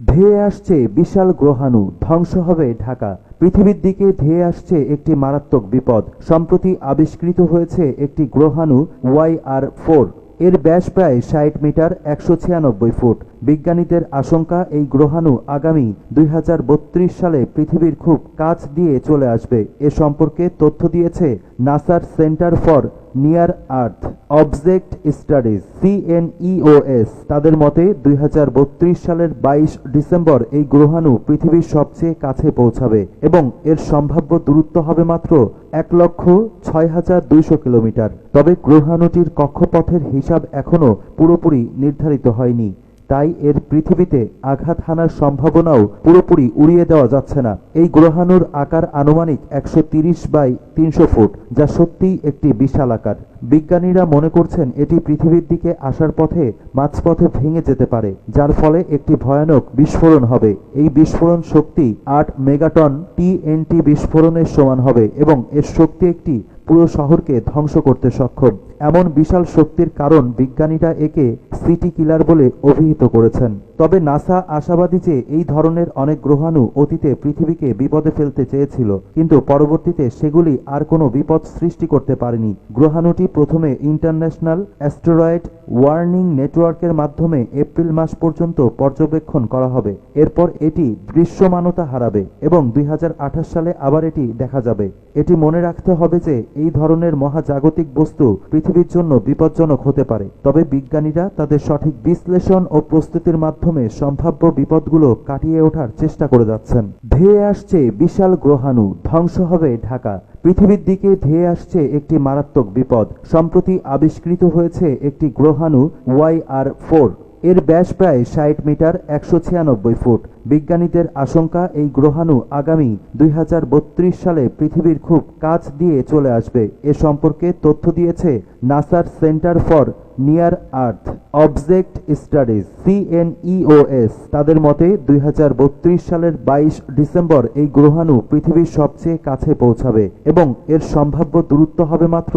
ধেয়ে আসছে বিশাল গ্রহাণু, ধ্বংস হবে ঢাকা। পৃথিবীর দিকে ধেয়ে আসছে একটি মারাত্মক বিপদ। সম্প্রতি আবিষ্কৃত হয়েছে একটি গ্রহাণু ওয়াই আর ফোর। এর ব্যাস প্রায় ষাট মিটার, একশো ছিয়ানব্বই ফুট। বিজ্ঞানীদের আশঙ্কা, এই গ্রহাণু আগামী দুই হাজার বত্রিশ সালে পৃথিবীর খুব কাছ দিয়ে চলে আসবে। এ সম্পর্কে তথ্য দিয়েছে নাসার centre for near earth object studies CNEOS তাদের মতে দুই হাজার বত্রিশ সালের বাইশ ডিসেম্বর এই গ্রহাণু পৃথিবীর সবচেয়ে কাছে পৌঁছাবে এবং এর সম্ভাব্য দূরত্ব হবে মাত্র এক লক্ষ ছয় হাজার দুইশো কিলোমিটার। তবে গ্রহাণুটির কক্ষপথের হিসাব এখনও পুরোপুরি নির্ধারিত হয়নি। তাই এর পৃথিবীতে আঘাত হানার সম্ভাবনাও পুরোপুরি উড়িয়ে দেওয়া যাচ্ছে না। এই গ্রহাণুর আকার আনুমানিক একশো তিরিশ বাই তিনশো ফুট, যা সত্যিই একটি বিশাল আকার। বিজ্ঞানীরা মনে করছেন এটি পৃথিবীর দিকে আসার পথে মাঝপথে ভেঙে যেতে পারে, যার ফলে একটি ভয়ানক বিস্ফোরণ হবে। এই বিস্ফোরণ শক্তি আট মেগাটন টিএনটি বিস্ফোরণের সমান হবে এবং এর শক্তি একটি পুরো শহরকে ধ্বংস করতে সক্ষম। এমন বিশাল শক্তির কারণ বিজ্ঞানীরা একে সিটি কিলার বলে অভিহিত করেছেন। তবে নাসা আশাবাদী যে এই ধরনের অনেক গ্রহাণু অতীতে পৃথিবীকে বিপদে ফেলতে চেয়েছিল, কিন্তু পরবর্তীতে সেগুলি আর কোনো বিপদ সৃষ্টি করতে পারেনি। গ্রহাণুটি প্রথমে ইন্টারন্যাশনাল অ্যাস্টেরয়েড ওয়ার্নিং নেটওয়ার্কের মাধ্যমে এপ্রিল মাস পর্যন্ত পর্যবেক্ষণ করা হবে। এরপর এটি দৃশ্যমানতা হারাবে এবং দুই হাজার আঠাশ সালে আবার এটি দেখা যাবে। এটি মনে রাখতে হবে যে এই ধরনের মহাজাগতিক বস্তু পৃথিবীর জন্য বিপজ্জনক হতে পারে, তবে বিজ্ঞানীরা তাদের সঠিক বিশ্লেষণ ও প্রস্তুতির মাধ্যমে সম্ভাব্য বিপদগুলো কাটিয়ে ওঠার চেষ্টা করে যাচ্ছেন। ধেয়ে আসছে বিশাল গ্রহাণু, ধ্বংস হবে ঢাকা। পৃথিবীর দিকে ধেয়ে আসছে একটি মারাত্মক বিপদ। সম্প্রতি আবিষ্কৃত হয়েছে একটি গ্রহাণু ওয়াই আর ফোর। এর ব্যাস প্রায় ষাট মিটার, একশো ছিয়ানব্বই ফুট। বিজ্ঞানীদের আশঙ্কা, এই গ্রহাণু আগামী দুই হাজার বত্রিশ সালে পৃথিবীর খুব কাছ দিয়ে চলে আসবে। এ সম্পর্কে তথ্য দিয়েছে নাসার centre for near earth object studies CNEOS তাদের মতে দুই হাজার বত্রিশ সালের বাইশ ডিসেম্বর এই গ্রহাণু পৃথিবীর সবচেয়ে কাছে পৌঁছাবে এবং এর সম্ভাব্য দূরত্ব হবে মাত্র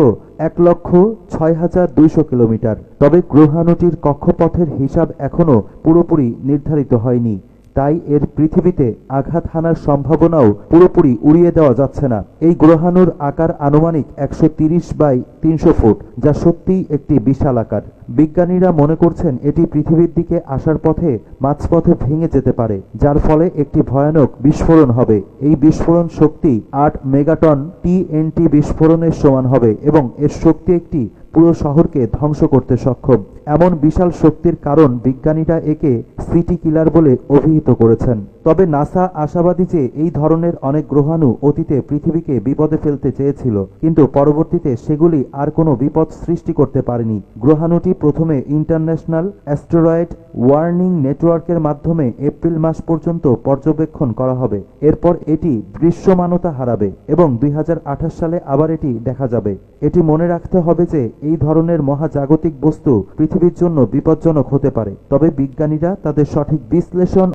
এক লক্ষ ছয় হাজার দুইশো কিলোমিটার। তবে গ্রহাণুটির কক্ষপথের হিসাব এখনও পুরোপুরি নির্ধারিত হয়নি। তাই এর পৃথিবীতে আঘাত হানার সম্ভাবনাও পুরোপুরি উড়িয়ে দেওয়া যাচ্ছে না। এই গ্রহাণুর আকার আনুমানিক একশো বাই তিনশো ফুট, যা সত্যিই একটি বিশাল আকার। বিজ্ঞানীরা মনে করছেন এটি পৃথিবীর দিকে আসার পথে মাঝপথে ভেঙে যেতে পারে, যার ফলে একটি ভয়ানক বিস্ফোরণ হবে। এই বিস্ফোরণ শক্তি আট মেগাটন টিএনটি বিস্ফোরণের সমান হবে এবং এর শক্তি একটি পুরো শহরকে ধ্বংস করতে সক্ষম। এমন বিশাল শক্তির কারণ বিজ্ঞানীরা একে সিটি কিলার বলে অভিহিত করেছেন। তবে নাসা আশাবাদী যে এই ধরনের অনেক গ্রহাণু অতীতে পৃথিবীকে বিপদে ফেলতে চেয়েছিল, কিন্তু পরবর্তীতে সেগুলি আর কোনো বিপদ সৃষ্টি করতে পারেনি। গ্রহাণুটি প্রথমে ইন্টারন্যাশনাল অ্যাস্টেরয়েড ওয়ার্নিং নেটওয়ার্কের মাধ্যমে এপ্রিল মাস পর্যন্ত পর্যবেক্ষণ করা হবে। এরপর এটি দৃশ্যমানতা হারাবে এবং দুই হাজার আঠাশ সালে আবার এটি দেখা যাবে। এটি মনে রাখতে হবে যে এই ধরনের মহাজাগতিক বস্তু পৃথিবীর জন্য বিপজ্জনক হতে পারে। তবে বিজ্ঞানীরা তাদের সঠিক বিশ্লেষণ